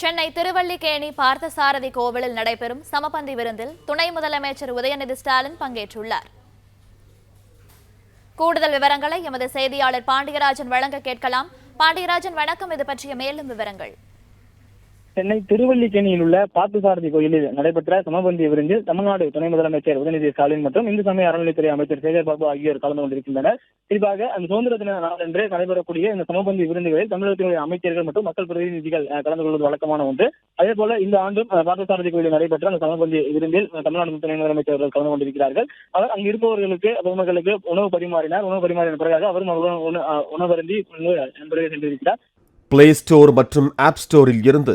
சென்னை திருவல்லிக்கேணி பார்த்தசாரதி கோவிலில் நடைபெறும் சமபந்தி விருந்தில் துணை முதலமைச்சர் உதயநிதி ஸ்டாலின் பங்கேற்றுள்ளார். கூடுதல் விவரங்களை எமது செய்தியாளர் பாண்டியராஜன் வழங்க கேட்கலாம். பாண்டியராஜன் வணக்கம். இது பற்றிய மேலும் விவரங்கள். சென்னை திருவல்லிக்கேணியில் உள்ள பார்த்தசாரதி கோயிலில் நடைபெற்ற சமபந்தி விருந்தில் தமிழ்நாடு துணை முதலமைச்சர் உதயநிதி ஸ்டாலின் மற்றும் இந்து சமய அறநிலைத்துறை அமைச்சர் சேகர் பாபு ஆகியோர் கலந்து கொண்டிருக்கின்றனர். குறிப்பாக அந்த சுதந்திர தின நாளன்று நடைபெறக்கூடிய இந்த சமபந்தி விருந்துகளில் தமிழகத்தினுடைய அமைச்சர்கள் மற்றும் மக்கள் பிரதிநிதிகள் கலந்து கொள்வது வழக்கமான ஒன்று. அதே போல இந்த ஆண்டும் பார்த்தசாரதி கோயிலில் நடைபெற்ற அந்த சமபந்தி விருந்தில் தமிழ்நாடு துணை முதலமைச்சர் அவர்கள் கலந்து கொண்டிருக்கிறார்கள். அவர் அங்கு இருப்பவர்களுக்கு பொதுமக்களுக்கு உணவு பரிமாறினார். உணவு பரிமாறின பிறகு அவரும் உணவருந்தி என்பதை சென்றிருக்கிறார். பிளே ஸ்டோர் மற்றும் ஆப் ஸ்டோரில் இருந்து